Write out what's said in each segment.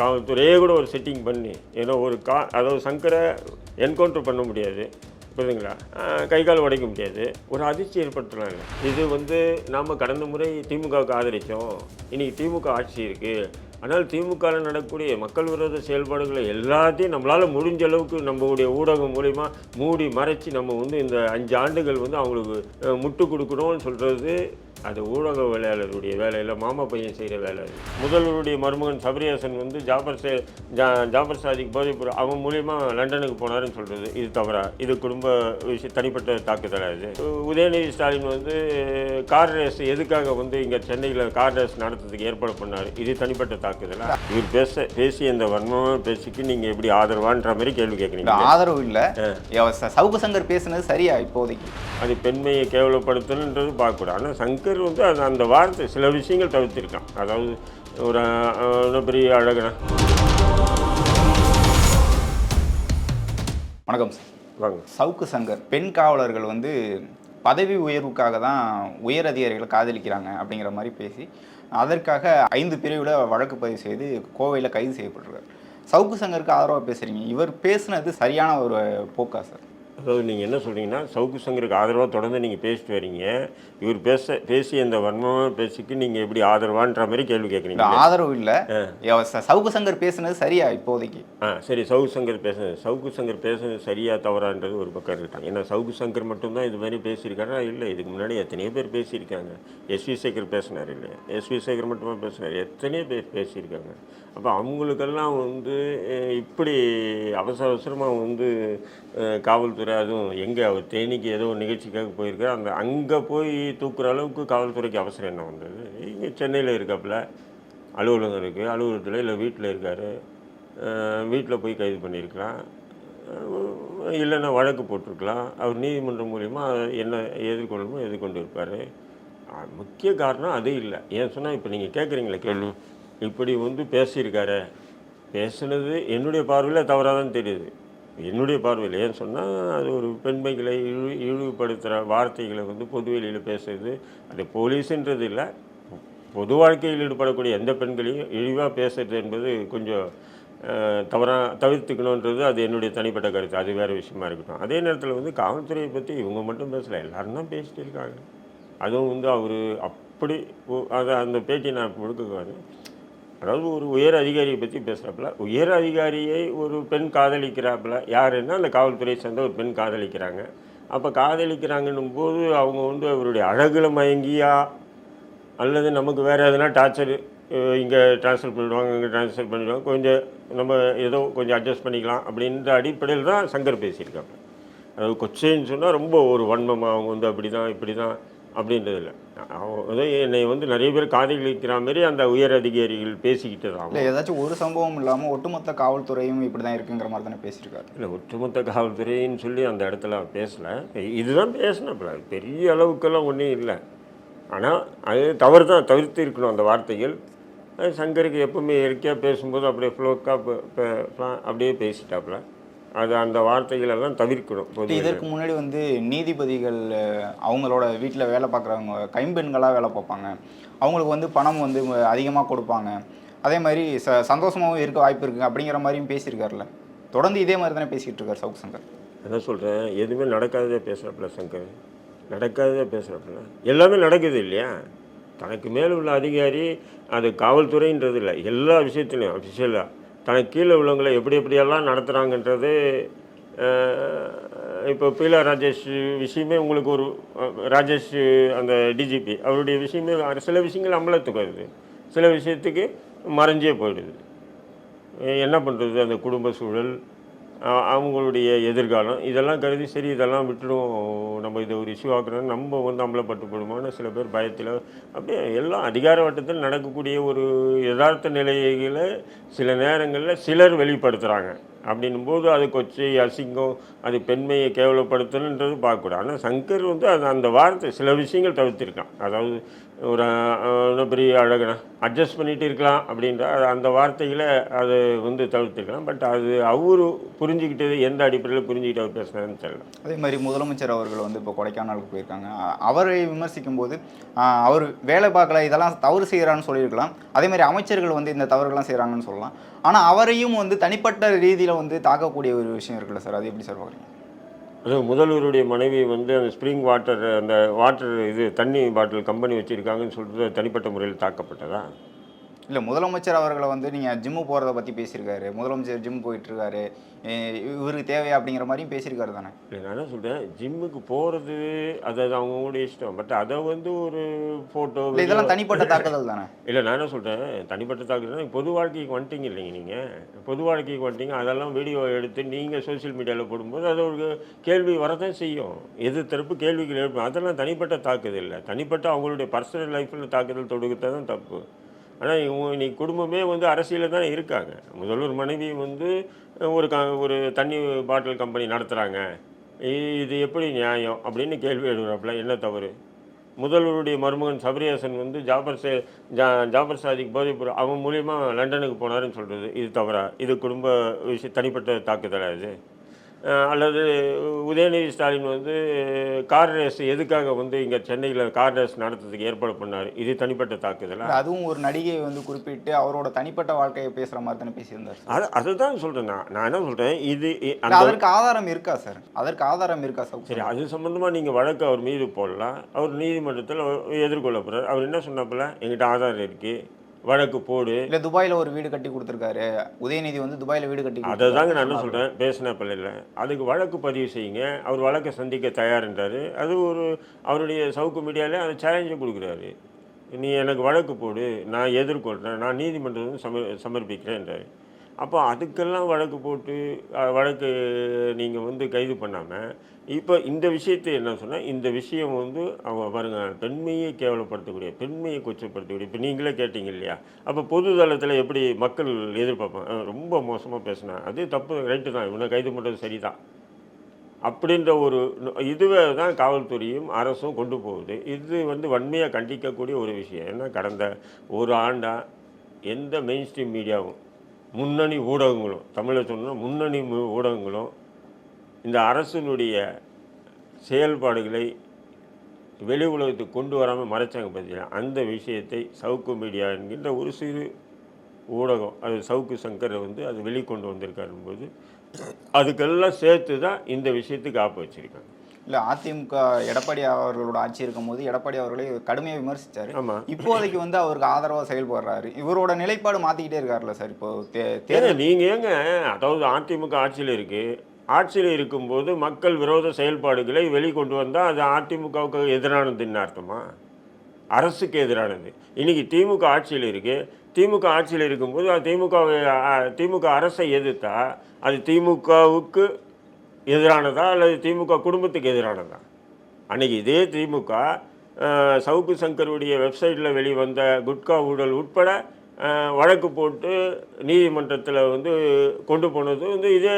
காவல்துறையே கூட ஒரு செட்டிங் பண்ணி ஏதோ ஒரு கா அதாவது சங்கரை என்கவுண்டர் பண்ண முடியாது புரியுதுங்களா? கை கால் உடைக்க முடியாது ஒரு அதிர்ச்சி ஏற்படுத்துகிறாங்க இது வந்து நாம் கடந்த முறை திமுகவுக்கு ஆதரித்தோம் இன்றைக்கி திமுக ஆட்சி இருக்குது ஆனால் திமுகவில் நடக்கக்கூடிய மக்கள் விரோத செயல்பாடுகளை எல்லாத்தையும் நம்மளால் முடிஞ்ச அளவுக்கு நம்மளுடைய ஊடகம் மூலிமா மூடி மறைச்சி நம்ம வந்து இந்த அஞ்சு ஆண்டுகள் வந்து அவங்களுக்கு முட்டு கொடுக்கணும்னு சொல்கிறது அது ஊடக வேலையாளருடைய வேலையில் மாமா பையன் செய்கிற வேலை. முதல்வருடைய மருமகன் சபரியாசன் வந்து ஜாபர் சே ஜா ஜாபர் சாதிக் போதைப்பொருள் அவன் மூலியமா லண்டனுக்கு போனாருன்னு சொல்கிறது இது தவறா? இது குடும்ப விஷயம் தனிப்பட்ட தாக்குதலாக இது? உதயநிதி ஸ்டாலின் வந்து கார் ரேஸ் எதுக்காக வந்து இங்கே சென்னையில் கார் ரேஸ் நடத்துறதுக்கு ஏற்பாடு பண்ணார்? இது தனிப்பட்ட தாக்குதலா? இவர் பேச பேசி இந்த வன்மமான பேச்சுக்கு நீங்கள் எப்படி ஆதரவான்ற மாதிரி கேள்வி கேட்குறீங்க. ஆதரவு இல்ல. சவுக்கு சங்கர் பேசுனது சரியா இப்போதைக்கு? அது பெண்மையை கேவலப்படுத்தணுன்றது பார்க்கக்கூடாது. ஆனால் சங்கர் வந்து அது அந்த வார்த்தை சில விஷயங்கள் தவிர்த்திருக்கான். அதாவது ஒரு பெரிய அழகனா. வணக்கம் சார். வாங்க. சவுக்கு சங்கர் பெண் காவலர்கள் வந்து பதவி உயர்வுக்காக தான் உயர் அதிகாரிகளை காதலிக்கிறாங்க அப்படிங்கிற மாதிரி பேசி அதற்காக ஐந்து பிரிவில் வழக்கு பதிவு செய்து கோவையில் கைது செய்யப்பட்டிருக்கார். சவுக்கு சங்கருக்கு ஆதரவாக பேசுகிறீங்க இவர் பேசுனது சரியான ஒரு போக்கா சார்? அதாவது நீங்கள் என்ன சொல்றீங்கன்னா சவுக்கு சங்கருக்கு ஆதரவாக தொடர்ந்து நீங்கள் பேசிட்டு வரீங்க. இவர் பேச பேசி அந்த வன்மமான பேச்சுக்கு நீங்கள் எப்படி ஆதரவான்ற மாதிரி கேள்வி கேட்குறீங்க ஆதரவு இல்ல. சவுக்கு சங்கர் பேசுனது சரியா இப்போதைக்கு? ஆ சரி சவுக்கு சங்கர் பேசுனது சவுக்கு சங்கர் பேசுனது சரியா தவறான்றது ஒரு பக்கம் இருக்கட்டும் ஏன்னா சவுக்கு சங்கர் மட்டும்தான் இது மாதிரி பேசியிருக்காரா? இல்லை இதுக்கு முன்னாடி எத்தனையோ பேர் பேசியிருக்காங்க. எஸ்வி சேகர் பேசினார் இல்லையா? எஸ்வி சேகர் மட்டுமா பேசினார்? எத்தனையோ பேர் பேசியிருக்காங்க. அப்போ அவங்களுக்கெல்லாம் வந்து இப்படி அவசர அவசரமாக வந்து அஹ், அதுவும் எங்கே அவர் தேனிக்கு ஏதோ ஒரு நிகழ்ச்சிக்காக போயிருக்காரு அந்த அங்கே போய் தூக்குற அளவுக்கு காவல்துறைக்கு அவசரம் என்ன வந்தது? இங்கே சென்னையில் இருக்காப்புல. அலுவலகம் இருக்குது அலுவலகத்தில் இல்லை வீட்டில் இருக்கார். வீட்டில் போய் கைது பண்ணியிருக்கலாம். இல்லைன்னா வழக்கு போட்டிருக்கலாம். அவர் நீதிமன்றம் மூலிமா என்ன எதிர்கொள்ளணுமோ எதிர்கொண்டு இருப்பார் முக்கிய காரணம் அது இல்லை. ஏன் சொன்னால் இப்போ நீங்கள் கேட்குறீங்களே கேள்வி. இப்படி வந்து பேசியிருக்காரு. பேசுனது என்னுடைய பார்வையில் தவறாக தான் தெரியுது. என்னுடைய பார்வையில் ஏன் சொன்னால் அது ஒரு பெண்மைகளை இழி இழிவுபடுத்துகிற வார்த்தைகளை வந்து பொதுவெளியில் பேசுறது. அது போலீஸுன்றது இல்லை. பொது வாழ்க்கையில் ஈடுபடக்கூடிய எந்த பெண்களையும் இழிவாக பேசுறது என்பது கொஞ்சம் தவறாக தவிர்த்துக்கணுன்றது அது என்னுடைய தனிப்பட்ட கருத்து. அது வேறு விஷயமா இருக்கட்டும். அதே நேரத்தில் வந்து காவல்துறையை பற்றி இவங்க மட்டும் பேசலை. எல்லாரும் தான் பேசிட்டு இருக்காங்க. அதுவும் வந்து அவர் அப்படி அதை அந்த பேட்டியை நான் கொடுக்குவாரு அதாவது ஒரு உயர் அதிகாரியை பற்றி பேசுகிறாப்புல உயர் அதிகாரியை ஒரு பெண் காதலிக்கிறாப்புல. யாருன்னா அந்த காவல்துறையை சேர்ந்த ஒரு பெண் காதலிக்கிறாங்க. அப்போ காதலிக்கிறாங்கன்னும் போது அவங்க வந்து அவருடைய அழகில் மயங்கியா? அல்லது நமக்கு வேறு எதுனா டார்ச்சர் இங்கே ட்ரான்ஸ்ஃபர் பண்ணிடுவாங்க இங்கே ட்ரான்ஸ்ஃபர் பண்ணிடுவாங்க. கொஞ்சம் நம்ம ஏதோ கொஞ்சம் அட்ஜஸ்ட் பண்ணிக்கலாம் அப்படின்ற அடிப்படையில் தான் சங்கர் பேசியிருக்காங்க அதாவது கொச்சைன்னு சொன்னால் ரொம்ப ஒரு வன்மமாக அவங்க வந்து அப்படி தான் இப்படி தான் அப்படின்றது இல்லை. அதாவது என்னை வந்து நிறைய பேர் காதலிக்கிற மாதிரி அந்த உயர் அதிகாரிகள் பேசிக்கிட்டு தான் இல்ல ஏதாச்சும் ஒரு சம்பவம் இல்லாம ஒட்டுமொத்த காவல்துறையும் இப்படிதான் இருக்குங்கிற மாதிரி தானே பேசியிருக்காரு. இல்லை ஒட்டுமொத்த காவல்துறைன்னு சொல்லி அந்த இடத்துல பேசலை. இதுதான் பேசினப்பல பெரிய அளவுக்கெல்லாம் ஒன்றும் இல்லை. ஆனால் அது தவறு தான் தவிர்த்து இருக்கணும் அந்த வார்த்தைகள். சங்கருக்கு எப்பவுமே இயற்கையாக பேசும்போது அப்படியே ஃப்ளோக்காக அப்படியே பேசிட்டாப்புல. அது அந்த வார்த்தைகள் எல்லாம் தவிர்க்கணும் இதற்கு முன்னாடி வந்து நீதிபதிகள் அவங்களோட வீட்டில் வேலை பார்க்குறவங்க கைம்பெண்களாக வேலை பார்ப்பாங்க. அவங்களுக்கு வந்து பணம் வந்து அதிகமாக கொடுப்பாங்க. அதே மாதிரி ச சந்தோஷமாகவும் இருக்க வாய்ப்பு இருக்குது அப்படிங்கிற மாதிரியும் பேசியிருக்காருல்ல. தொடர்ந்து இதே மாதிரி தானே பேசிக்கிட்டு இருக்காரு சவுக் சங்கர். என்ன சொல்கிறேன் எதுவுமே நடக்காததே பேசுகிறப்பில்ல சங்கர். நடக்காததே பேசுகிறப்பில்ல எல்லாமே நடக்குது இல்லையா? தனக்கு மேல் உள்ள அதிகாரி அது காவல்துறைன்றது இல்லை. எல்லா விஷயத்துலையும் அஃபிஷியலாக தனக்கு கீழே உள்ளவங்களை எப்படி எப்படியெல்லாம் நடத்துகிறாங்கன்றது இப்போ பீலா ராஜேஷ் விஷயமே உங்களுக்கு ஒரு ராஜேஷ் அந்த டிஜிபி அவருடைய விஷயமே சில விஷயங்கள் அம்பலத்துக்கு வருது சில விஷயத்துக்கு மறைஞ்சே போயிடுது. என்ன பண்ணுறது அந்த குடும்ப சூழல் அவங்களுடைய எதிர்காலம். இதெல்லாம் கருதி சரி இதெல்லாம் விட்டுடும் நம்ம இதை ஒரு இஷ்யூ ஆக்குறோம் நம்ம வந்து அம்பலப்பட்டுப்படுமான சில பேர் பயத்தில் அப்படியே எல்லாம் அதிகார வட்டத்தில் நடக்கக்கூடிய ஒரு யதார்த்த நிலைகளை சில நேரங்களில் சிலர் வெளிப்படுத்துகிறாங்க அப்படின்னும் போது அது கொச்சை அசிங்கம் அது பெண்மையை கேவலப்படுத்தணுன்றது பார்க்கக்கூடாது. ஆனால் சங்கர் வந்து அது அந்த வார்த்தை சில விஷயங்கள் தவிர்த்திருக்கான். அதாவது ஒரு பெரிய அழகுனா அட்ஜஸ்ட் பண்ணிகிட்டு இருக்கலாம் அப்படின்ற அந்த வார்த்தைகளை அது வந்து தவிர்த்துக்கலாம். பட் அது அவரு புரிஞ்சுக்கிட்டது எந்த அடிப்படையில் புரிஞ்சுக்கிட்டு அவர் பேசுனாருன்னு தெரியல. அதே மாதிரி முதலமைச்சர் அவர்கள் வந்து இப்போ கொடைக்கானலுக்கு போயிருக்காங்க. அவரை விமர்சிக்கும் போது அவர் வேலை பார்க்கல இதெல்லாம் தவறு செய்கிறான்னு சொல்லியிருக்கலாம். அதே மாதிரி அமைச்சர்கள் வந்து இந்த தவறுகள்லாம் செய்கிறாங்கன்னு சொல்லலாம். ஆனால் அவரையும் வந்து தனிப்பட்ட ரீதியில் வந்து தாக்கக்கூடிய ஒரு விஷயம் இருக்குல்ல சார்? அது எப்படி சார் பார்க்குறீங்க? அது முதல்வருடைய மனைவி வந்து அந்த ஸ்ப்ரிங் வாட்டர் அந்த வாட்டர் இது தண்ணி பாட்டில் கம்பெனி வச்சுருக்காங்கன்னு சொல்கிறது தனிப்பட்ட முறையில் தாக்கப்பட்டதா? இல்லை முதலமைச்சர் அவர்களை வந்து நீங்கள் ஜிம்மு போகிறத பற்றி பேசியிருக்காரு. முதலமைச்சர் ஜிம் போயிட்டுருக்காரு. இவருக்கு தேவையா அப்படிங்கிற மாதிரியும் பேசியிருக்காரு தானே? இல்லை நான் என்ன சொல்கிறேன் ஜிம்முக்கு போகிறது அது அது அவங்கவுங்களுடைய இஷ்டம். பட் அதை வந்து ஒரு ஃபோட்டோ இதெல்லாம் தனிப்பட்ட தாக்குதல் தானே? இல்லை நான் என்ன சொல்கிறேன் தனிப்பட்ட தாக்குதல் பொது வாழ்க்கைக்கு வந்துட்டீங்க இல்லைங்க நீங்கள் பொது வாழ்க்கைக்கு வந்துட்டீங்க. அதெல்லாம் வீடியோ எடுத்து நீங்கள் சோஷியல் மீடியாவில் போடும்போது அது ஒரு கேள்வி வரதான் செய்யும். எது தரப்பு கேள்விகள் எழுப்பும். அதெல்லாம் தனிப்பட்ட தாக்குதல் இல்லை. தனிப்பட்ட அவங்களுடைய பர்சனல் லைஃப்பில் தாக்குதல் தொடுக்கிறது தான் தப்பு. ஆனால் இவங்க இன்னைக்கு குடும்பமே வந்து அரசியலில் தான் இருக்காங்க. முதல்வர் மனைவி வந்து ஒரு க ஒரு தண்ணி பாட்டில் கம்பெனி நடத்துகிறாங்க இது எப்படி நியாயம்? அப்படின்னு கேள்வி எழுதுறாப்புல என்ன தவறு? முதல்வருடைய மருமகன் சபரியாசன் வந்து ஜாபர் சே ஜா ஜாபர் சாதிக் போதைப்பொருள் அவன் மூலியமாக லண்டனுக்கு போனாருன்னு சொல்கிறது இது தவறா? இது குடும்ப விஷயம் தனிப்பட்ட தாக்குதலாக இது? அல்லது உதயநிதி ஸ்டாலின் வந்து கார் ரேஸ் எதுக்காக வந்து இங்கே சென்னையில் கார் ரேஸ் நடத்துறதுக்கு ஏற்பாடு பண்ணார்? இது தனிப்பட்ட தாக்குதலா? அதுவும் ஒரு நடிகை வந்து குறிப்பிட்டு அவரோட தனிப்பட்ட வாழ்க்கையை பேசுகிற மாதிரி தானே பேசியிருந்தார் அது அதுதான் சொல்கிறேன் நான். நான் என்ன சொல்கிறேன் இது அதற்கு ஆதாரம் இருக்கா சார்? அதற்கு ஆதாரம் இருக்கா சார்? சரி அது சம்மந்தமாக நீங்கள் வழக்கு அவர் மீது போடலாம். அவர் நீதிமன்றத்தில் எதிர்கொள்ள போகிறார் அவர் என்ன சொன்னாப்புல? எங்கிட்ட ஆதாரம் இருக்குது வழக்கு போடு. இல்ல துபாயில ஒரு வீடு கட்டி கொடுத்துருக்காரு. உதயநிதி வந்து துபாயில வீடு கட்டி அதை தாங்க நான் என்ன சொல்கிறேன் பேசின பிள்ளைல அதுக்கு வழக்கு பதிவு செய்யுங்க. அவர் வழக்கை சந்திக்க தயார்ன்றாரு. அது ஒரு அவருடைய சவுக்கு மீடியாவில் அதை சேலஞ்சை கொடுக்குறாரு. நீ எனக்கு வழக்கு போடு. நான் எதிர்கொள்கிறேன் நான் நீதிமன்றம் சம சமர்ப்பிக்கிறேன்றாரு. அப்போ அதுக்கெல்லாம் வழக்கு போட்டு வழக்கு நீங்கள் வந்து கைது பண்ணாமல் இப்போ இந்த விஷயத்தை என்ன சொன்னால் இந்த விஷயம் வந்து அவங்க பாருங்கள் பெண்மையை கேவலப்படுத்தக்கூடிய பெண்மையை கொச்சப்படுத்தக்கூடிய இப்போ நீங்களே கேட்டீங்க இல்லையா? அப்போ பொது தளத்தில் எப்படி மக்கள் எதிர்பார்ப்பாங்க? ரொம்ப மோசமாக பேசினா அது தப்பு ரைட்டு தான் இவனை கைது பண்ணுறது சரிதான். அப்படின்ற ஒரு இதுவே தான் காவல்துறையும் அரசும் கொண்டு போகுது. இது வந்து வன்மையாக கண்டிக்கக்கூடிய ஒரு விஷயம். ஏன்னா கடந்த ஒரு ஆண்டாக எந்த மெயின் ஸ்ட்ரீம் மீடியாவும் முன்னணி ஊடகங்களும் தமிழை சொன்னால் முன்னணி ஊடகங்களும் இந்த அரசினுடைய செயல்பாடுகளை வெளி உலகத்துக்கு கொண்டு வராமல் மறைச்சாங்க பார்த்தீங்களா அந்த விஷயத்தை சவுக்கு மீடியா என்கின்ற ஒரு சிறு ஊடகம் அது சவுக்கு சங்கரை வந்து அது வெளிக்கொண்டு வந்திருக்காருன்னு போது அதுக்கெல்லாம் சேர்த்து தான் இந்த விஷயத்துக்கு ஆப்பு வச்சிருக்காங்க. இல்ல அதிமுக எடப்பாடி அவர்களோட ஆட்சி இருக்கும்போது எடப்பாடி அவர்களை கடுமையா விமர்சிச்சாரு. ஆமாம் இப்போதைக்கு வந்து அவருக்கு ஆதரவா செயல்படுறாரு. இவரோட நிலைப்பாடு மாத்திக்கிட்டே இருக்காருல்ல சார் இப்போ? தே- நீங்கள் ஏங்க அதாவது அதிமுக ஆட்சியில் இருக்குது ஆட்சியில் இருக்கும்போது மக்கள் விரோத செயல்பாடுகளை வெளிக்கொண்டு வந்தால் அது அதிமுகவுக்கு எதிரானதுன்னு அர்த்தமா? அரசுக்கு எதிரானது. இன்னைக்கு திமுக ஆட்சியில் இருக்கு. திமுக ஆட்சியில் இருக்கும்போது அது திமுக திமுக அரசை எதிர்த்தா அது திமுகவுக்கு எதிரானதா அல்லது திமுக குடும்பத்துக்கு எதிரானதா? அன்றைக்கி இதே திமுக சவுக்கு சங்கருடைய வெப்சைட்டில் வெளிவந்த குட்கா ஊழல் உட்பட வழக்கு போட்டு நீதிமன்றத்தில் வந்து கொண்டு போனது வந்து இதே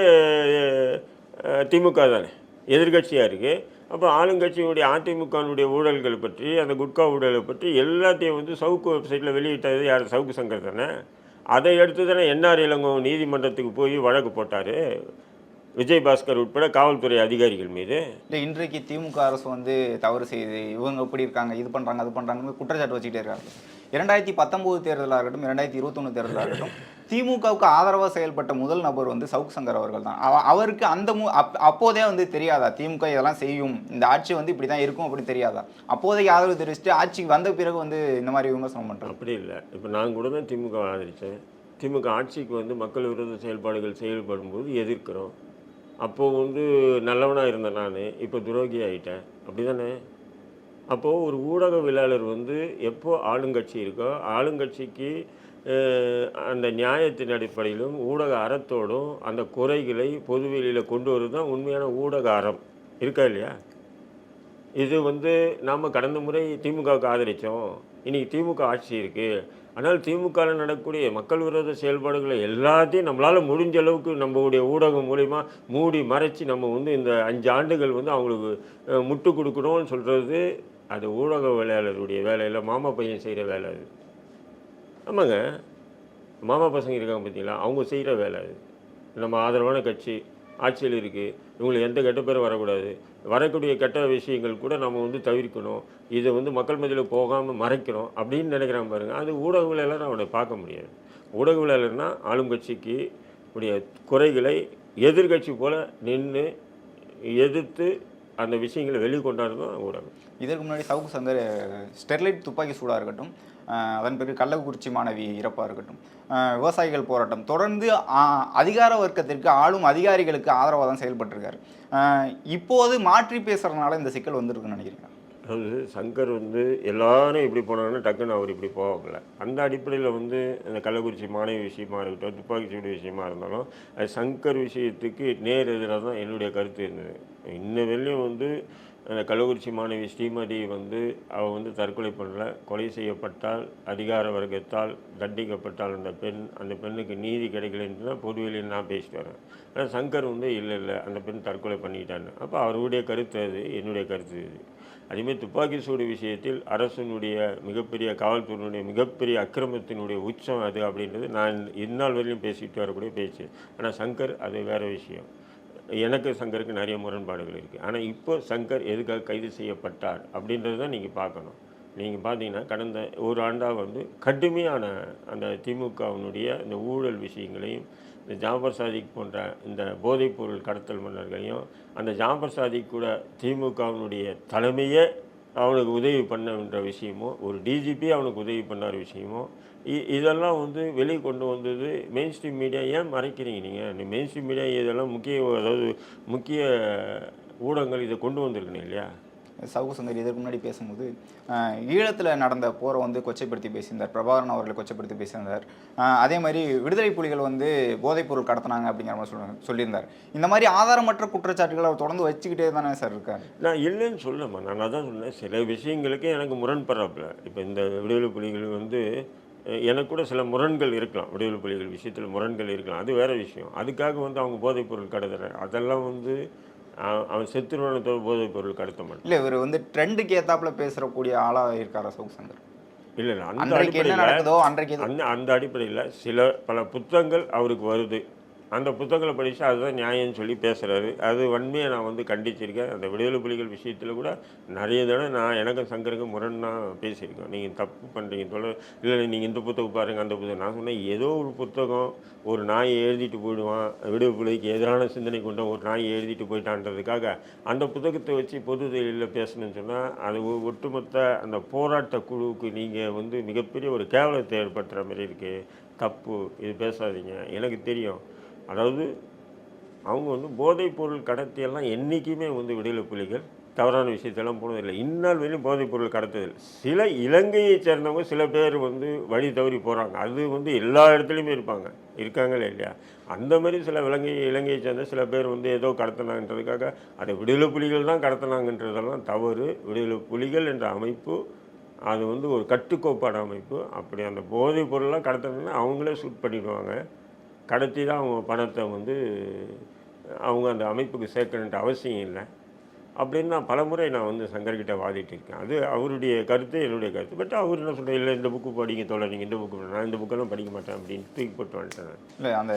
திமுக தானே. எதிர்கட்சியாக இருக்குது அப்போ ஆளுங்கட்சியினுடைய அதிமுகனுடைய ஊழல்கள் பற்றி அந்த குட்கா ஊழலை பற்றி எல்லாத்தையும் வந்து சவுக்கு வெப்சைட்டில் வெளியிட்டது யார்? சவுக்கு சங்கர் தானே. அதை எடுத்து தானே என்ஆர் இளங்கோ நீதிமன்றத்துக்கு போய் வழக்கு போட்டார். விஜய் பாஸ்கர் உட்பட காவல்துறை அதிகாரிகள் மீது. இல்ல இன்றைக்கு திமுக அரசு வந்து தவறு செய்யுது இவங்க இப்படி இருக்காங்க இது பண்றாங்க அது பண்றாங்கன்னு குற்றச்சாட்டு வச்சுக்கிட்டே இருக்காங்க. இரண்டாயிரத்தி பத்தொன்பது தேர்தலாக இருக்கட்டும் இரண்டாயிரத்தி இருபத்தொன்னு தேர்தலாக இருக்கட்டும் திமுகவுக்கு ஆதரவாக செயல்பட்ட முதல் நபர் வந்து சவுக் சங்கர் அவர்கள் தான். அவ- அவருக்கு அந்த மு அப் அப்போதே வந்து தெரியாதா திமுக இதெல்லாம் செய்யும் இந்த ஆட்சி வந்து இப்படி தான் இருக்கும் அப்படி தெரியாதா? அப்போதைக்கு ஆதரவு தெரிவிச்சுட்டு ஆட்சிக்கு வந்த பிறகு வந்து இந்த மாதிரி விமர்சனம் பண்றது அப்படி இல்லை. இப்போ நான் கூட தான் திமுக ஆதரித்தேன் திமுக ஆட்சிக்கு வந்து மக்கள் விரோத செயல்பாடுகள் செயல்படும்போது எதிர்க்கிறோம். அப்போது வந்து நல்லவனாக இருந்தேன் நான். இப்போ துரோகி ஆகிட்டேன் அப்படி தானே அப்போது ஒரு ஊடகவியலாளர் வந்து எப்போ ஆளுங்கட்சி இருக்கோ ஆளுங்கட்சிக்கு அந்த நியாயத்தின் அடிப்படையிலும் ஊடக அறத்தோடும் அந்த குறைகளை பொதுவெளியில் கொண்டு வருவது தான் உண்மையான ஊடக அறம். இருக்கா இல்லையா? இது வந்து நாம் கடந்த முறை திமுகவுக்கு ஆதரித்தோம் இன்றைக்கி திமுக ஆட்சி இருக்குது ஆனால் திமுகவில் நடக்கக்கூடிய மக்கள் விரோத செயல்பாடுகளை எல்லாத்தையும் நம்மளால் முடிஞ்ச அளவுக்கு நம்மளுடைய ஊடகம் மூலிமா மூடி மறைச்சி நம்ம வந்து இந்த அஞ்சு ஆண்டுகள் வந்து அவங்களுக்கு முட்டு கொடுக்கணும்னு சொல்கிறது அது ஊடகவியலாளருடைய வேலை இல்லை மாமா பையன் செய்கிற வேலை அது. ஆமாங்க. மாமா பசங்க இருக்காங்க பார்த்தீங்களா? அவங்க செய்கிற வேலை அது. நம்ம ஆதரவான கட்சி ஆட்சியில் இருக்குது இவங்களுக்கு எந்த கெட்ட பேரும் வரக்கூடாது. வரக்கூடிய கெட்ட விஷயங்கள் கூட நம்ம வந்து தவிர்க்கணும். இதை வந்து மக்கள் மத்தியில் போகாமல் மறைக்கணும் அப்படின்னு நினைக்கிறான் பாருங்கள் அது ஊடகவியலாளர் அவனை பார்க்க முடியாது. ஊடகவியலாளர்னா ஆளும் கட்சிக்கு உடைய குறைகளை எதிர்கட்சி போல் நின்று எதிர்த்து அந்த விஷயங்களை வெளிக்கொண்டாடுதான் ஊடகம். இதற்கு முன்னாடி சவுக்கு சங்கர் ஸ்டெர்லைட் துப்பாக்கி சூடாக இருக்கட்டும் அதன் பிறகு கள்ளக்குறிச்சி மாணவி இறப்பாக இருக்கட்டும். விவசாயிகள் போராட்டம். தொடர்ந்து அதிகார வர்க்கத்திற்கு ஆளும் அதிகாரிகளுக்கு ஆதரவாக தான் செயல்பட்டிருக்காரு. இப்போது மாற்றி பேசுகிறதுனால இந்த சிக்கல் வந்திருக்குன்னு நினைக்கிறீங்க அதாவது சங்கர் வந்து எல்லாரும் இப்படி போனாங்கன்னா டக்குன்னு அவர் இப்படி போகல. அந்த அடிப்படையில் வந்து இந்த கள்ளக்குறிச்சி மாணவி விஷயமா இருக்கட்டும் துப்பாக்கி சூடு விஷயமா இருந்தாலும் அது சங்கர் விஷயத்துக்கு நேர் எதிராக தான் என்னுடைய கருத்து இருந்தது. இன்ன வரையும் வந்து அந்த கள்ளக்குறிச்சி மாணவி ஸ்ரீமதி வந்து அவள் வந்து தற்கொலை பண்ணல. கொலை செய்யப்பட்டால் அதிகார வர்க்கத்தால் தண்டிக்கப்பட்டால் அந்த பெண் அந்த பெண்ணுக்கு நீதி கிடைக்கலன்னு தான் பொதுவெளியில் நான் பேசிட்டு வரேன். ஆனால் சங்கர் வந்து இல்லை இல்லை அந்த பெண் தற்கொலை பண்ணிட்டாங்க அப்போ அவருடைய கருத்து அது என்னுடைய கருத்து இது. அதேமாதிரி துப்பாக்கி சூடு விஷயத்தில் அரசனுடைய மிகப்பெரிய காவல்துறையினுடைய மிகப்பெரிய அக்கிரமத்தினுடைய உச்சம் அது அப்படின்றது நான் இந்நாள் வரையிலும் பேசிட்டு வரக்கூடிய பேச்சு. ஆனால் சங்கர் அது வேறு விஷயம். எனக்கு சங்கருக்கு நிறைய முரண்பாடுகள் இருக்குது ஆனால் இப்போ சங்கர் எதுக்காக கைது செய்யப்பட்டார் அப்படின்றது தான் நீங்கள் பார்க்கணும். நீங்கள் பார்த்தீங்கன்னா கடந்த ஒரு ஆண்டாக வந்து கடுமையான அந்த திமுகவினுடைய இந்த ஊழல் விஷயங்களையும் இந்த ஜாபர் சாதிக் போன்ற இந்த போதைப்பொருள் கடத்தல் மன்னர்களையும் அந்த ஜாபர் சாதிக் கூட திமுகவினுடைய தலைமையே அவனுக்கு உதவி பண்ணன்ற விஷயமோ ஒரு டிஜிபி அவனுக்கு உதவி பண்ணார் விஷயமோ இதெல்லாம் வந்து வெளியே கொண்டு வந்தது மெயின் ஸ்ட்ரீம் மீடியா ஏன் மறைக்கிறீங்க நீங்கள் மெயின் ஸ்ட்ரீம் மீடியா இதெல்லாம் முக்கிய அதாவது முக்கிய ஊடகங்கள் இதை கொண்டு வந்திருக்கணும் இல்லையா? சவுக்கு சங்கர் இதற்கு முன்னாடி பேசும்போது ஈழத்தில் நடந்த போரை வந்து கொச்சைப்படுத்தி பேசியிருந்தார். பிரபாகரன் அவர்களை கொச்சைப்படுத்தி பேசியிருந்தார். அதே மாதிரி விடுதலை புலிகள் வந்து போதைப்பொருள் கடத்தினாங்க அப்படிங்கிற மாதிரி சொல்லுவாங்க சொல்லியிருந்தார். இந்த மாதிரி ஆதாரமற்ற குற்றச்சாட்டுகளை அவர் தொடர்ந்து வச்சுக்கிட்டே தானே சார் இருக்காரு? நான் இல்லைன்னு சொல்லம்மா நான் அதான் சொன்னேன். சில விஷயங்களுக்கு எனக்கு முரண்படுறாப்புல. இப்போ இந்த விடுதலை புலிகள் வந்து எனக்கு கூட சில முரண்கள் இருக்கலாம் விடுதலை புலிகள் விஷயத்தில் முரண்கள் இருக்கலாம். அது வேற விஷயம். அதுக்காக வந்து அவங்க போதைப்பொருள் கடத்துற அதெல்லாம் வந்து அவன் செத்துருவானத்தோட போதைப்பொருள் கடத்த மாட்டான். இல்லை இவர் வந்து ட்ரெண்டுக்கு ஏத்தாப்புல பேசுறக்கூடிய ஆளாக இருக்காரா சவுக்கு சங்கர் இல்லை இல்லை அந்த அடிப்படையில் அந்த அந்த அடிப்படையில் சில பல புத்தகங்கள் அவருக்கு வருது. அந்த புத்தகங்களை படித்து அதுதான் நியாயம்னு சொல்லி பேசுகிறாரு அது வன்மையை நான் வந்து கண்டிச்சிருக்கேன். அந்த விடுதலை புலிகள் விஷயத்தில் கூட நிறைய தடவை நான் எனக்கும் சங்கருக்கும் முரண்னா பேசியிருக்கேன். நீங்கள் தப்பு பண்ணுறீங்க தொலை இல்லை நீங்கள் இந்த புத்தகம் பாருங்கள் அந்த புத்தகம். நான் சொன்னேன் ஏதோ ஒரு புத்தகம் ஒரு நாய் எழுதிட்டு போயிடுவான். விடுதலை புலிக்கு எதிரான சிந்தனை கொண்ட ஒரு நாய் எழுதிட்டு போயிட்டான்றதுக்காக அந்த புத்தகத்தை வச்சு பொது தொழிலில் பேசணும்னு சொன்னால் அது ஒட்டுமொத்த அந்த போராட்ட குழுவுக்கு நீங்கள் வந்து மிகப்பெரிய ஒரு கேவலத்தை ஏற்படுத்துகிற மாதிரி இருக்குது தப்பு. இது பேசாதீங்க. எனக்கு தெரியும். அதாவது அவங்க வந்து போதைப் பொருள் கடத்தியெல்லாம் என்றைக்குமே வந்து விடுதலை புலிகள் தவறான விஷயத்தெல்லாம் போனதில்லை. இந்நாள் வரையும் போதைப் பொருள் கடத்ததில்லை. சில இலங்கையை சேர்ந்தவங்க சில பேர் வந்து வழி தவறி போகிறாங்க அது வந்து எல்லா இடத்துலையுமே இருப்பாங்க. இருக்காங்களே இல்லையா? அந்த மாதிரி சில இலங்கை இலங்கையை சேர்ந்த சில பேர் வந்து ஏதோ கடத்தினாங்கன்றதுக்காக அதை விடுதலை புலிகள் தான் கடத்தினாங்கன்றதெல்லாம் தவறு. விடுதலை புலிகள் என்ற அமைப்பு அது வந்து ஒரு கட்டுக்கோப்பாடு அமைப்பு. அப்படி அந்த போதைப் பொருள்லாம் கடத்தினா அவங்களே ஷூட் பண்ணிடுவாங்க. கடத்தி தான் அவங்க பணத்தை வந்து அவங்க அந்த அமைப்புக்கு சேர்க்கணுன்ற அவசியம் இல்லை. அப்படின்னு நான் பலமுறை நான் வந்து சங்கர்கிட்ட வாதிட்டு இருக்கேன் அது அவருடைய கருத்து என்னுடைய கருத்து. பட் அவர் என்ன சொல்கிறார் இல்லை இந்த புக்கு படிங்க தோழர் நீங்கள் இந்த புக்கு நான் இந்த புக்கெல்லாம் படிக்க மாட்டேன் அப்படின்னு தூக்கி போட்டு வந்துட்டேன் இல்லை அந்த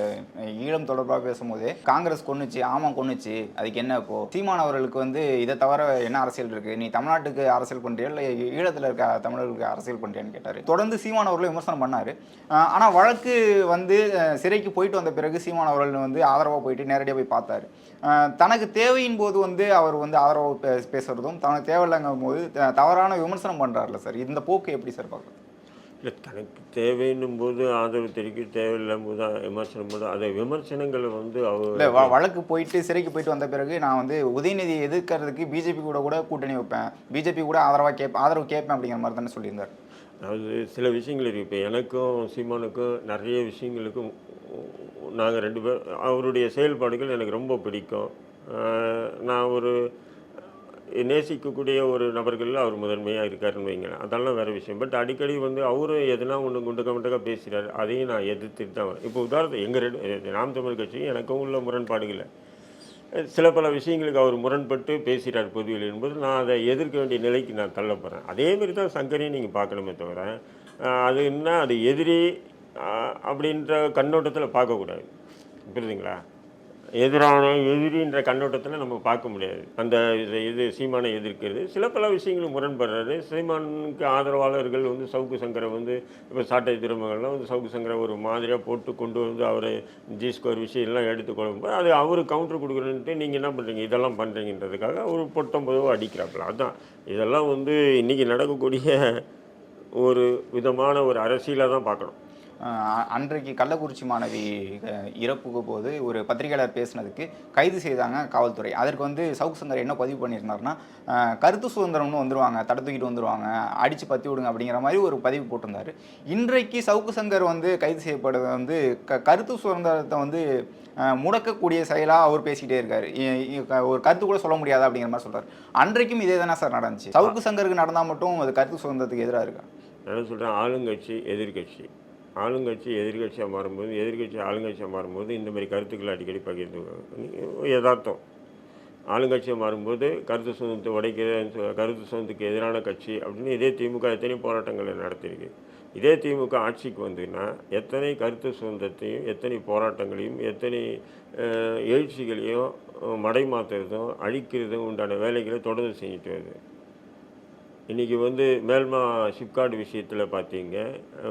ஈழம் தொடர்பாக பேசும்போதே காங்கிரஸ் கொன்னுச்சு ஆமாம் கொன்னுச்சு. அதுக்கு என்ன இப்போ? சீமான் அவர்களுக்கு வந்து இதை தவிர என்ன அரசியல் இருக்குது நீ தமிழ்நாட்டுக்கு அரசியல் பண்றியா? இல்லை ஈழத்தில் இருக்க தமிழர்களுக்கு அரசியல் பண்ணுறியான்னு கேட்டார். தொடர்ந்து சீமான் அவர்களை விமர்சனம் பண்ணார். ஆனால் வழக்கு வந்து சிறைக்கு போயிட்டு வந்த பிறகு சீமான் அவர்கள் வந்து ஆதரவாக போயிட்டு நேரடியாக போய் பார்த்தாரு. தனக்கு தேவையின் போது வந்து அவர் வந்து ஆதரவாக பே பேசுறதும் தனக்கு தேவையில்லைங்கும் போது தவறான விமர்சனம் பண்ணுறாருல சார். இந்த போக்கு எப்படி சார் பார்க்குறது? இல்லை தனக்கு தேவைன்னும் போது ஆதரவு தெரிவிக்க தேவையில்லும் போது விமர்சனம் போது அதை விமர்சனங்களை வந்து அவர் வழக்கு போயிட்டு சிறைக்கு போயிட்டு வந்த பிறகு நான் வந்து உதயநிதி எதிர்க்கிறதுக்கு பிஜேபி கூட கூட கூட்டணி வைப்பேன். பிஜேபி கூட ஆதரவாக கேட்பேன் ஆதரவு கேட்பேன் அப்படிங்கிற மாதிரி தானே சொல்லியிருந்தார். அதாவது சில விஷயங்கள் இருக்குது இப்போ எனக்கும் சீமானுக்கும் நிறைய விஷயங்களுக்கும் நாங்கள் ரெண்டு பேர் அவருடைய செயல்பாடுகள் எனக்கு ரொம்ப பிடிக்கும். நான் ஒரு நேசிக்கக்கூடிய ஒரு நபர்களில் அவர் முதன்மையாக இருக்காருன்னு வைங்களேன். அதெல்லாம் வேறு விஷயம். பட் அடிக்கடி வந்து அவரும் எதுனா ஒன்று குண்டுக்க முண்டக்க பேசுகிறார் அதையும் நான் எதிர்த்துட்டு தான் வரேன். இப்போ உதாரணத்துக்கு எங்கள் ரெண்டு நாம் தமிழ் கட்சியும் எனக்கும் உள்ள முரண்பாடுகளை. சில பல விஷயங்களுக்கு அவர் முரண்பட்டு பேசுகிறார் பொதுவில் என்பது நான் அதை எதிர்க்க வேண்டிய நிலைக்கு நான் தள்ளப்படுறேன். அதேமாரி தான் சங்கரையும் நீங்கள் பார்க்கணுமே தவிர அது என்ன அது எதிரி அப்படின்ற கண்ணோட்டத்தில் பார்க்கக்கூடாது. புரியுதுங்களா? எதிரான எதிரின்ற கண்ணோட்டத்தில் நம்ம பார்க்க முடியாது. அந்த இது இது சீமானை எதிர்க்கிறது. சில பல விஷயங்களும் முரண்படுறாரு. சீமானுக்கு ஆதரவாளர்கள் வந்து சவுக்கு சங்கரை வந்து இப்போ சாட்டை திருமகள்லாம் வந்து சவுக்கு சங்கரை ஒரு மாதிரியாக போட்டு கொண்டு வந்து அவரை ஜி ஸ்கோர் விஷயம்லாம் எடுத்து கொள்ளும்போது அது அவர் கவுண்டர் கொடுக்குறேன்ட்டு நீங்கள் என்ன பண்ணுறீங்க இதெல்லாம் பண்ணுறீங்கன்றதுக்காக அவர் பொட்டம் அடிக்கிறாப்புல. அதுதான் இதெல்லாம் வந்து இன்றைக்கி நடக்கக்கூடிய ஒரு விதமான ஒரு அரசியலாக தான் பார்க்கணும். அன்றைக்கு கள்ளக்குறிச்சி மாணவி இறப்புக்கு போது ஒரு பத்திரிகையாளர் பேசினதுக்கு கைது செய்தாங்க காவல்துறை. அதற்கு வந்து சவுக்கு சங்கர் என்ன பதிவு பண்ணியிருந்தாருன்னா அஹ், கருத்து சுதந்திரம்னு வந்துருவாங்க தடை தூக்கிட்டு வந்துருவாங்க அடித்து பற்றி விடுங்க அப்படிங்கிற மாதிரி ஒரு பதிவு போட்டிருந்தாரு. இன்றைக்கு சவுக்கு சங்கர் வந்து கைது செய்யப்படுறது வந்து க கருத்து சுதந்திரத்தை வந்து முடக்கக்கூடிய செயலாக அவர் பேசிக்கிட்டே இருக்காரு. ஒரு கருத்து கூட சொல்ல முடியாதா அப்படிங்கிற மாதிரி சொல்றாரு. அன்றைக்கும் இதே தானே சார் நடந்துச்சு? சவுக்கு சங்கருக்கு நடந்தால் மட்டும் அது கருத்து சுதந்திரத்துக்கு எதிராக இருக்கா? நான் சொல்கிறேன் ஆளுங்கட்சி எதிர்க்கட்சி ஆளுங்கட்சி எதிர்க்கட்சியாக மாறும்போது எதிர்கட்சி ஆளுங்கட்சியாக மாறும்போது இந்த மாதிரி கருத்துக்களை அடிக்கடி பகிர்ந்து யதார்த்தம். ஆளுங்கட்சியாக மாறும்போது கருத்து சுதந்திரத்தை உடைக்கிற கருத்து சுதந்திரத்துக்கு எதிரான கட்சி அப்படின்னு இதே திமுக எத்தனை போராட்டங்களை நடத்தியிருக்கு. இதே திமுக ஆட்சிக்கு வந்துன்னா எத்தனை கருத்து சுதந்திரத்தையும் எத்தனை போராட்டங்களையும் எத்தனை எழுச்சிகளையும் அஹ், மடைமாத்துறதும் அழிக்கிறதும் உண்டான வேலைகளை தொடர்ந்து செஞ்சுட்டு வருது. இன்றைக்கி வந்து மேல்மா ஷிப்கார்டு விஷயத்தில் பார்த்தீங்க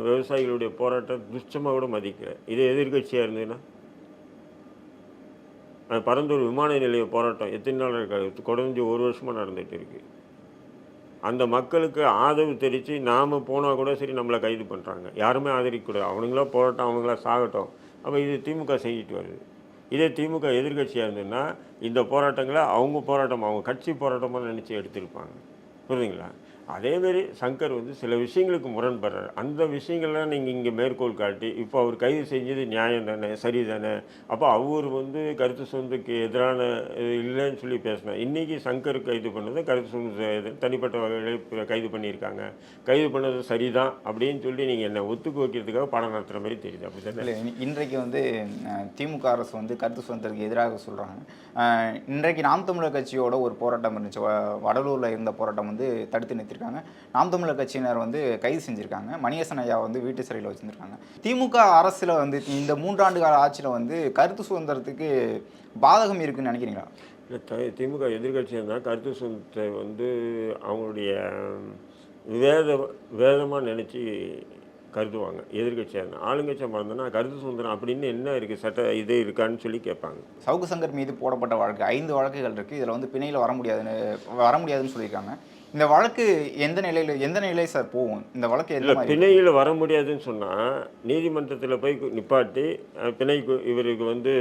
விவசாயிகளுடைய போராட்டம் துஷ்டமாக கூட மதிக்கல. இதே எதிர்க்கட்சியாக இருந்ததுன்னா? பரந்தூர் விமான நிலைய போராட்டம். எத்தனை நாள் இருக்காது குறைஞ்சி ஒரு வருஷமாக நடந்துகிட்டு இருக்குது அந்த மக்களுக்கு ஆதரவு தெரிவித்து நாம் போனால் கூட சரி நம்மளை கைது பண்ணுறாங்க யாருமே ஆதரிக்கக்கூடாது அவனுங்களா போராட்டம் அவனுங்களா சாகட்டும். அப்போ இது திமுக செஞ்சுட்டு வருது. இதே திமுக எதிர்க்கட்சியாக இருந்ததுன்னா இந்த போராட்டங்களை அவங்க போராட்டம் அவங்க கட்சி போராட்டமாக நினச்சி எடுத்திருப்பாங்க. புரியுதுங்களா? அதேமாரி சங்கர் வந்து சில விஷயங்களுக்கு முரண்படுறார். அந்த விஷயங்கள்லாம் நீங்கள் இங்கே மேற்கோள் காட்டி இப்போ அவர் கைது செஞ்சது நியாயம் தானே சரி தானே? அப்போ அவர் வந்து கருத்து சுதந்திரத்துக்கு எதிரான இது இல்லைன்னு சொல்லி பேசினார். இன்றைக்கி சங்கர் கைது பண்ணது கருத்து சுதந்திர தனிப்பட்ட வகையில் கைது பண்ணியிருக்காங்க. கைது பண்ணது சரிதான் அப்படின்னு சொல்லி நீங்கள் என்னை ஒத்துக்கு வைக்கிறதுக்காக படம் நடத்துகிற மாதிரி தெரியுது. அப்படி தானே? இன்றைக்கு வந்து திமுக அரசு வந்து கருத்து சுதந்திரத்துக்கு எதிராக சொல்கிறாங்க இன்றைக்கு நாம் தமிழர் கட்சியோட ஒரு போராட்டம் இருந்துச்சு. வ- வடலூரில் இருந்த போராட்டம் வந்து தடுத்து நிறுத்தி நிறுத்திருக்காங்க நாம் தமிழர் கட்சியினர் வந்து கைது செஞ்சுருக்காங்க. மணியசன் ஐயா வந்து வீட்டு சிறையில் வச்சுருக்காங்க திமுக அரசில் வந்து இந்த மூன்றாண்டு கால ஆட்சியில் வந்து கருத்து சுதந்திரத்துக்கு பாதகம் இருக்குன்னு நினைக்கிறீங்களா? இல்லை திமுக எதிர்கட்சியாக இருந்தால் கருத்து சுதந்திரத்தை வந்து அவங்களுடைய வேத வேதமாக நினச்சி கருதுவாங்க. எதிர்கட்சியாக இருந்தால் ஆளுங்கட்சியாக மறந்தோன்னா கருத்து சுதந்திரம் அப்படின்னு என்ன இருக்குது சட்ட இது இருக்கான்னு சொல்லி கேட்பாங்க. சவுக்கு சங்கர் மீது போடப்பட்ட வழக்கு ஐந்து வழக்குகள் இருக்குது இதில் வந்து பிணையில் வர முடியாதுன்னு வர முடியாதுன்னு சொல்லியிருக்காங்க. இந்த வழக்கு எந்த நிலையில் எந்த நிலை சார் போகும்? இந்த வழக்கு இல்லை பிணையில் வர முடியாதுன்னு சொன்னால் நீதிமன்றத்தில் போய் நிப்பாட்டி பிணைக்கு இவருக்கு வந்து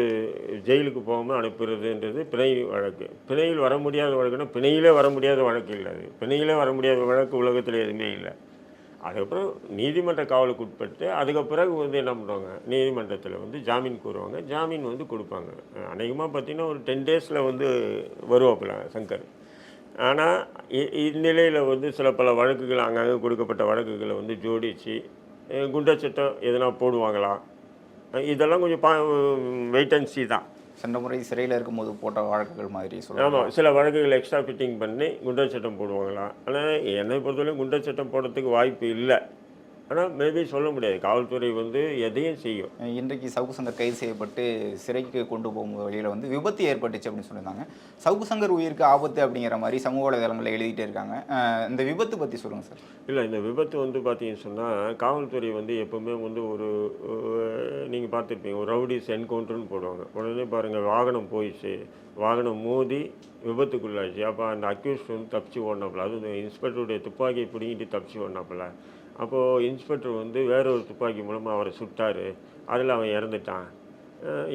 ஜெயிலுக்கு போகாமல் அனுப்புறதுன்றது பிணை வழக்கு. பிணையில் வர முடியாத வழக்குன்னா பிணையிலே வர முடியாத வழக்கு இல்லை அது. பிணையிலே வர முடியாத வழக்கு உலகத்தில் எதுவுமே இல்லை. அதுக்கப்புறம் நீதிமன்ற காவலுக்கு உட்பட்டு அதுக்கு பிறகு வந்து என்ன பண்ணுவாங்க? நீதிமன்றத்தில் வந்து ஜாமீன் கூறுவாங்க. ஜாமீன் வந்து கொடுப்பாங்க. அநேகமாக பார்த்தீங்கன்னா ஒரு டென் டேஸில் வந்து வருவாப்புல சங்கர். ஆனால் இந்நிலையில் வந்து சில பல வழக்குகள் அங்கங்கே கொடுக்கப்பட்ட வழக்குகளை வந்து ஜோடிச்சு அஹ் குண்டர் சட்டம் எதனா போடுவாங்களா? அஹ் இதெல்லாம் கொஞ்சம் பா வெயிட் அண்ட் சி தான். சென்ற முறை சிறையில் இருக்கும்போது போட்ட வழக்குகள் மாதிரி ஆமாம் சில வழக்குகள் எக்ஸ்ட்ரா ஃபிட்டிங் பண்ணி குண்டர் சட்டம் போடுவாங்களா? ஆனால் என்னை பொறுத்தவரை குண்டர் சட்டம் போடுறதுக்கு வாய்ப்பு இல்லை. ஆனால் மேபி சொல்ல முடியாது. காவல்துறை வந்து எதையும் செய்யும். இன்றைக்கு சவுக்கு சங்கர் கைது செய்யப்பட்டு சிறைக்கு கொண்டு போகும் வழியில் வந்து விபத்து ஏற்பட்டுச்சு அப்படின்னு சொல்லியிருந்தாங்க. சவுக்கு சங்கர் உயிருக்கு ஆபத்து அப்படிங்கிற மாதிரி சமூக வலைதளங்களில் எழுதிட்டே இருக்காங்க. இந்த விபத்து பற்றி சொல்லுங்கள் சார். இல்லை இந்த விபத்து வந்து பார்த்தீங்கன்னு சொன்னால் காவல்துறை வந்து எப்போவுமே வந்து ஒரு நீங்கள் பார்த்துருப்பீங்க ஒரு ரவுடிஸ் என்கவுண்டர்னு போடுவாங்க. உடனே பாருங்கள் வாகனம் போயிடுச்சு. வாகனம் மோதி விபத்துக்குள்ளாச்சு. அப்போ அந்த அக்யூஸ்ட் வந்து தப்பிச்சு ஓடினாப்புல. இந்த இன்ஸ்பெக்டருடைய துப்பாக்கியை பிடிங்கிட்டு தப்பிச்சு ஓடினாப்புல. அப்போது இன்ஸ்பெக்டர் வந்து வேற ஒரு துப்பாக்கி மூலமாக அவரை சுட்டார். அதில் அவன் இறந்துட்டான்.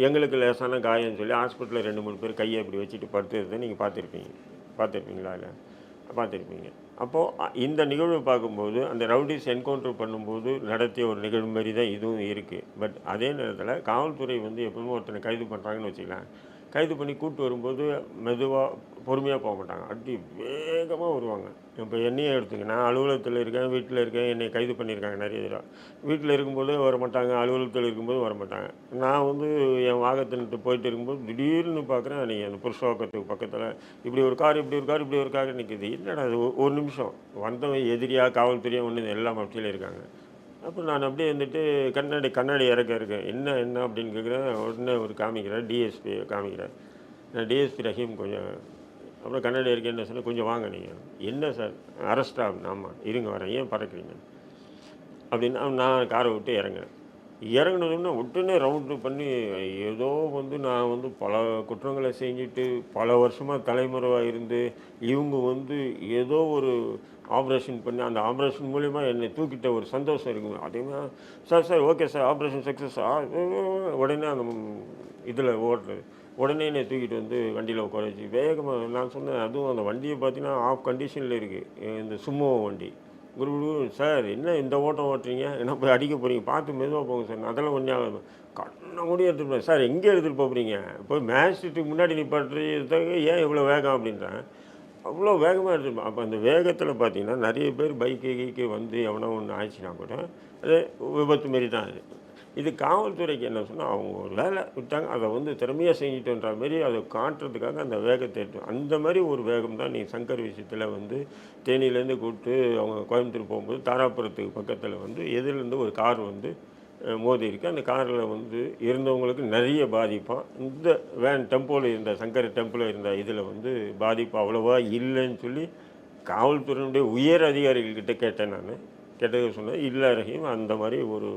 எங்களுக்கு லேசான காயம்னு சொல்லி ஹாஸ்பிட்டலில் ரெண்டு மூணு பேர் கையை இப்படி வச்சுட்டு படுத்துறதை நீங்கள் பார்த்துருப்பீங்க. பார்த்துருப்பீங்களா இல்லை? பார்த்துருப்பீங்க. அப்போது இந்த நிகழ்வு பார்க்கும்போது அந்த ரவுடிஸ் என்கவுண்டர் பண்ணும்போது நடத்திய ஒரு நிகழ்வு மாதிரி தான் இதுவும் இருக்குது பட் அதே நேரத்தில் காவல்துறை வந்து எப்பவுமே ஒருத்தனை கைது பண்ணுறாங்கன்னு வச்சுக்கலாம் கைது பண்ணி கூப்பிட்டு வரும்போது மெதுவாக பொறுமையாக போக மாட்டாங்க அடி வேகமாக வருவாங்க. இப்போ என்னையே எடுத்துங்க. நான் அலுவலகத்தில் இருக்கேன் வீட்டில் இருக்கேன் என்னை கைது பண்ணியிருக்காங்க நிறைய தடவை வீட்டில் இருக்கும்போது வர மாட்டாங்க அலுவலகத்தில் இருக்கும்போது வர மாட்டாங்க நான் வந்து என் வாகத்தின்ட்டு போயிட்டு இருக்கும்போது திடீர்னு பார்க்குறேன் நீங்கள் அந்த புருஷோக்கத்துக்கு பக்கத்தில் இப்படி ஒரு கார் இப்படி ஒரு கார் இப்படி ஒரு கார் நிற்கிது என்னடா அது ஒரு நிமிஷம். வந்தவன் எதிரியாக காவல்துறையாக ஒன்று எல்லாம் மத்தியில் இருக்காங்க. அப்போ நான் அப்படியே வந்துட்டு கண்ணாடி கண்ணாடி இறக்க இருக்கேன் என்ன என்ன அப்படின்னு கேட்குறேன் உடனே ஒரு காமிக்கிறேன் டிஎஸ்பி காமிக்கிறேன் நான் டிஎஸ்பி ரஹீம் கொஞ்சம் அப்புறம் கண்ணாடி இருக்கேன் என்ன சொன்னேன்? கொஞ்சம் வாங்க நீங்கள் என்ன சார்? அரெஸ்ட் ஆகும் ஆமாம் இருங்க வரேன். ஏன் பறக்குறீங்க? அப்படின்னு நான் காரை விட்டு இறங்குறேன். இறங்கினதுன்னா உடனே ரவுண்டு பண்ணி ஏதோ வந்து நான் வந்து பல குற்றங்களை செஞ்சுட்டு பல வருஷமாக தலைமுறைவாக இருந்து இவங்க வந்து ஏதோ ஒரு ஆப்ரேஷன் பண்ணி அந்த ஆப்ரேஷன் மூலிமா என்னை தூக்கிட்ட ஒரு சந்தோஷம் இருக்குங்க அதேமாதிரி sir sir okay sir operation success உடனே அந்த இதில் ஓடுறது உடனே என்னை தூக்கிட்டு வந்து வண்டியில் உட்கார வச்சு வேகமாக நான் சொன்னேன் அதுவும் அந்த வண்டியை பார்த்தீங்கன்னா ஆஃப் கண்டிஷனில் இருக்குது இந்த சுமோ வண்டி. குரு குரு சார் என்ன இந்த ஓட்டம் ஓட்டுறீங்க? என்ன போய் அடிக்க போகிறீங்க பார்த்து மெதுவாக போங்க சார். அதெல்லாம் ஒன்றே கண்ணை கூட எடுத்துகிட்டு போகிறேன் சார் எங்கே எடுத்துகிட்டு போகிறீங்க போய் மேட்ச்சுக்கு முன்னாடி நிப்பாட்டுறதுக்கு ஏன் இவ்வளோ வேகம் அப்படின்றேன். அவ்வளோ வேகமாக எடுத்துருப்போம் அப்போ அந்த வேகத்தில் பார்த்தீங்கன்னா நிறைய பேர் பைக்கு கீக்கு வந்து எவனோ ஒன்று ஆயிடுச்சுன்னா கூட அது விபத்து மாரி தான் அது. இது காவல்துறைக்கு என்ன சொன்னால் அவங்க ஒரு வேலை விட்டாங்க அதை வந்து திறமையாக செஞ்சிட்டுன்ற மாதிரி அதை காட்டுறதுக்காக அந்த வேகத்தை எடுத்து அந்த மாதிரி ஒரு வேகம் தான் நீ சங்கர் விஷயத்தில் வந்து தேனியிலேருந்து கூப்பிட்டு அவங்க கோயம்புத்தூர் போகும்போது தாராபுரத்துக்கு பக்கத்தில் வந்து எதிரிலேருந்து ஒரு கார் வந்து மோதி இருக்குது அந்த காரில் வந்து இருந்தவங்களுக்கு நிறைய பாதிப்பாக இந்த வேன் டெம்போவில் இருந்த சங்கர் டெம்பிளில் இருந்த இதில் வந்து பாதிப்பு அவ்வளோவா இல்லைன்னு சொல்லி காவல்துறையினுடைய உயர் அதிகாரிகள்கிட்ட கேட்டேன் நான். கேட்டது சொன்னேன் இல்லை ரஹீம் அந்த மாதிரி ஒரு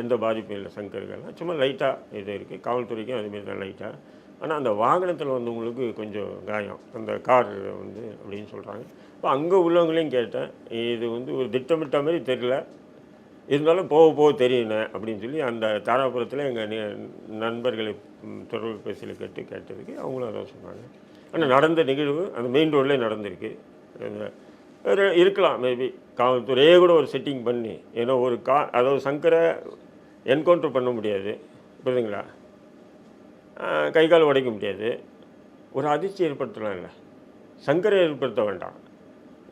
எந்த பாதிப்பும் இல்லை சங்கர்கள்லாம் சும்மா லைட்டாக இது இருக்குது காவல்துறைக்கும் அதுமாரி தான் லைட்டாக ஆனால் அந்த வாகனத்தில் வந்தவங்களுக்கு கொஞ்சம் காயம். அந்த கார் வந்து அப்படின்னு சொல்கிறாங்க இப்போ அங்கே உள்ளவங்களையும் கேட்டேன். இது வந்து ஒரு திட்டமிட்ட மாதிரி தெரியல. இருந்தாலும் போக போக தெரியணும் அப்படின்னு சொல்லி அந்த தாராபுரத்தில் எங்கள் நண்பர்களை தொடர்பு பேசியில் கேட்டு கேட்டதுக்கு அவங்களும் அதான் சொன்னாங்க. ஆனால் நடந்த நிகழ்வு அந்த மெயின் ரோட்லேயே நடந்திருக்கு. இருக்கலாம் மேபி காவல்துறையே கூட ஒரு செட்டிங் பண்ணி ஏன்னா ஒரு கா அதாவது சங்கரை என்கவுண்டர் பண்ண முடியாது புரியுதுங்களா? கை கால் உடைக்க முடியாது. ஒரு அதிர்ச்சி ஏற்படுத்தலாம்ல. சங்கரை ஏற்படுத்த வேண்டாம்.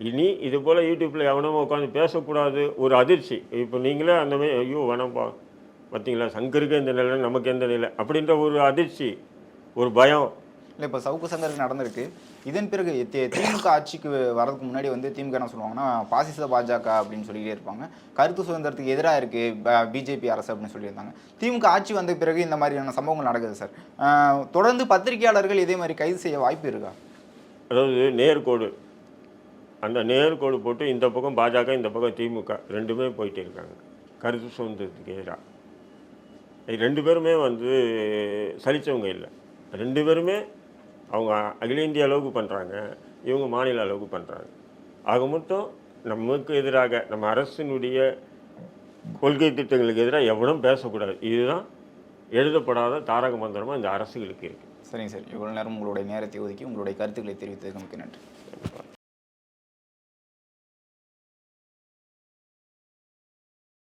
இனி இது போல் யூடியூப்பில் எவனமோ உட்காந்து பேசக்கூடாது ஒரு அதிர்ச்சி. இப்போ நீங்களே அந்த மாதிரி ஐயோ வேணாம்ப்பா பார்த்தீங்களா சங்கருக்கு இந்த நிலை நமக்கு எந்த நிலை? அப்படின்ற ஒரு அதிர்ச்சி ஒரு பயம். இல்லை இப்போ சவுக்கு சங்கருக்கு நடந்திருக்கு. இதன் பிறகு திமுக ஆட்சிக்கு வரதுக்கு முன்னாடி வந்து திமுக என்ன சொல்லுவாங்கன்னா பாசிச பாஜக அப்படின்னு சொல்லிக்கிட்டே இருப்பாங்க. கருத்து சுதந்திரத்துக்கு எதிராக இருக்குது பிஜேபி அரசு அப்படின்னு சொல்லியிருந்தாங்க. திமுக ஆட்சி வந்த பிறகு இந்த மாதிரியான சம்பவங்கள் நடக்குது சார். தொடர்ந்து பத்திரிகையாளர்கள் இதே மாதிரி கைது செய்ய வாய்ப்பு இருக்கா? அதாவது நேர்கோடு அந்த நேர்கோடு போட்டு இந்த பக்கம் பாஜக இந்த பக்கம் திமுக ரெண்டுமே போயிட்டே இருக்காங்க. கருத்து சுதந்திரத்துக்கு எதிராக. ரெண்டு பேருமே வந்து சலிச்சவங்க இல்லை. ரெண்டு பேருமே அவங்க அகில இந்திய அளவுக்கு பண்ணுறாங்க இவங்க மாநில அளவுக்கு பண்ணுறாங்க ஆக மொத்தம் நமக்கு எதிராக நம்ம அரசினுடைய கொள்கை திட்டங்களுக்கு எதிராக எவனும் பேசக்கூடாது. இதுதான் எழுதப்படாத தாரக மந்திரமாக இந்த அரசுகளுக்கு இருக்குது சரிங்க சார். இவ்வளோ நேரம் உங்களுடைய நேரத்தை ஒதுக்கி உங்களுடைய கருத்துக்களை தெரிவித்ததுக்கு மிக்க நன்றி.